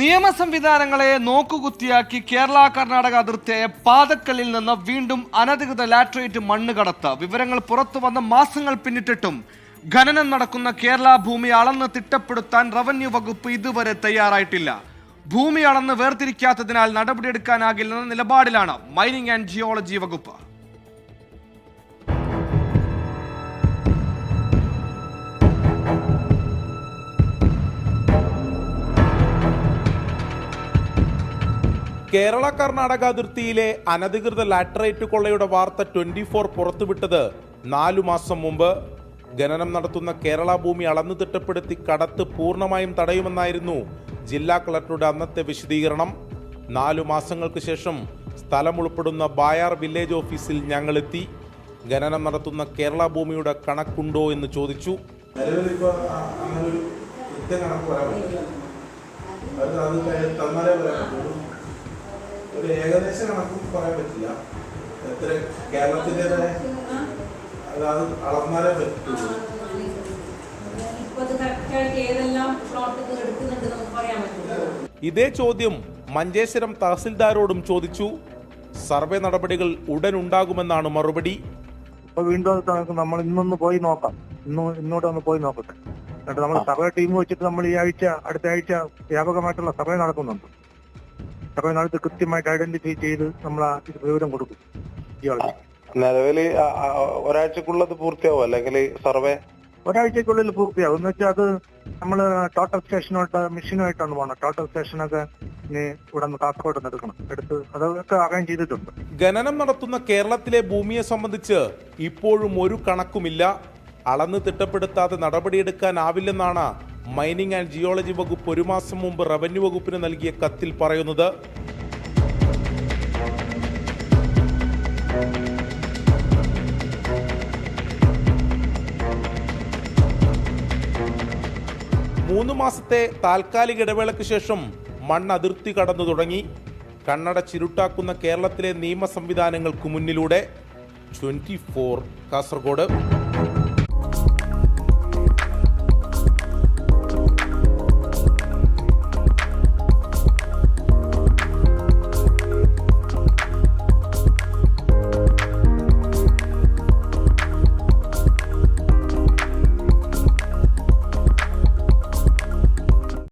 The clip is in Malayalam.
നിയമ സംവിധാനങ്ങളെ നോക്കുകുത്തിയാക്കി കേരള കർണാടക അതിർത്തിയായ പാതക്കല്ലിൽ നിന്ന് വീണ്ടും അനധികൃത ലാറ്ററേറ്റ് മണ്ണ് കടത്ത്. വിവരങ്ങൾ പുറത്തു വന്ന മാസങ്ങൾ പിന്നിട്ടിട്ടും ഖനനം നടക്കുന്ന കേരള ഭൂമി അളന്ന് തിട്ടപ്പെടുത്താൻ റവന്യൂ വകുപ്പ് ഇതുവരെ തയ്യാറായിട്ടില്ല. ഭൂമി അളന്ന് വേർതിരിക്കാത്തതിനാൽ നടപടിയെടുക്കാനാകില്ലെന്ന നിലപാടിലാണ് മൈനിങ് ആൻഡ് ജിയോളജി വകുപ്പ്. കേരള കർണാടക അതിർത്തിയിലെ അനധികൃത ലാറ്ററൈറ്റ് കൊള്ളയുടെ വാർത്ത ട്വന്റി ഫോർ പുറത്തുവിട്ടത് നാലു മാസം മുമ്പ്. ഖനനം നടത്തുന്ന കേരള ഭൂമി അളന്നു തിട്ടപ്പെടുത്തി കടത്ത് പൂർണമായും തടയുമെന്നായിരുന്നു ജില്ലാ കളക്ടറുടെ അന്നത്തെ വിശദീകരണം. നാലു മാസങ്ങൾക്ക് ശേഷം സ്ഥലം ഉൾപ്പെടുന്ന ബായാർ വില്ലേജ് ഓഫീസിൽ ഞങ്ങളെത്തി. ഖനനം നടത്തുന്ന കേരള ഭൂമിയുടെ കണക്കുണ്ടോ എന്ന് ചോദിച്ചു. അത് തന്നാലേ പറ്റുള്ളൂ. ഒരു ഏകദേശ കണക്കും പറയാൻ പറ്റില്ല. എത്ര കേരളത്തിന്റെ അതായത് അത് അത് അളന്നാലേ പറ്റുള്ളൂ ഇത് ചോദ്യം മഞ്ചേശ്വരം തഹസിൽദാരോടും ചോദിച്ചു. സർവേ നടപടികൾ ഉടൻ ഉണ്ടാകുമെന്നാണ് മറുപടി. വീണ്ടും അത് നമ്മൾ ഇന്നൊന്ന് പോയി നോക്കാം. ഇന്ന് ഇന്നോട്ട് ഒന്ന് പോയി നോക്കട്ടെ. എന്നിട്ട് നമ്മൾ സർവേ ടീം വെച്ചിട്ട് നമ്മൾ ഈ ആഴ്ച അടുത്ത ആഴ്ച വ്യാപകമായിട്ടുള്ള സർവേ നടക്കുന്നുണ്ട്. സർവേ നടത്തി കൃത്യമായിട്ട് ഐഡന്റിഫൈ ചെയ്ത് നമ്മൾ ആ ഇത് വിവരം കൊടുക്കും. ഇയാളെ നിലവിൽ ഒരാഴ്ചക്കുള്ളിൽ അത് ഒരാഴ്ചക്കുള്ളത് പൂർത്തിയാവും അല്ലെങ്കിൽ സർവേ? ഒരാഴ്ചക്കുള്ളിൽ പൂർത്തിയാവും. എന്ന് വെച്ചാൽ അത് നമ്മൾ ടോട്ടൽ സ്റ്റേഷനോട്ട് മെഷീനുമായിട്ടാണ് പോകണം ടോട്ടൽ സ്റ്റേഷനൊക്കെ ഇനി ഇവിടെ നിന്ന് കാസർഗോഡ് നിന്ന് എടുക്കണം. എടുത്ത് അതൊക്കെ ചെയ്തിട്ടുണ്ട്. ഖനനം നടത്തുന്ന കേരളത്തിലെ ഭൂമിയെ സംബന്ധിച്ച് ഇപ്പോഴും ഒരു കണക്കുമില്ല. അളന്ന് തിട്ടപ്പെടുത്താതെ നടപടിയെടുക്കാനാവില്ലെന്നാണ് മൈനിങ് ആൻഡ് ജിയോളജി വകുപ്പ് ഒരു മാസം മുമ്പ് റവന്യൂ വകുപ്പിന് നൽകിയ കത്തിൽ പറയുന്നത് മൂന്ന് മാസത്തെ താൽക്കാലിക ഇടവേളയ്ക്ക് ശേഷം മണ്ണ് അതിർത്തി കടന്നു തുടങ്ങി. കണ്ണട ചിരുട്ടാക്കുന്ന കേരളത്തിലെ നിയമ സംവിധാനങ്ങൾക്ക് മുന്നിലൂടെ ട്വന്റി ഫോർ കാസർഗോഡ്.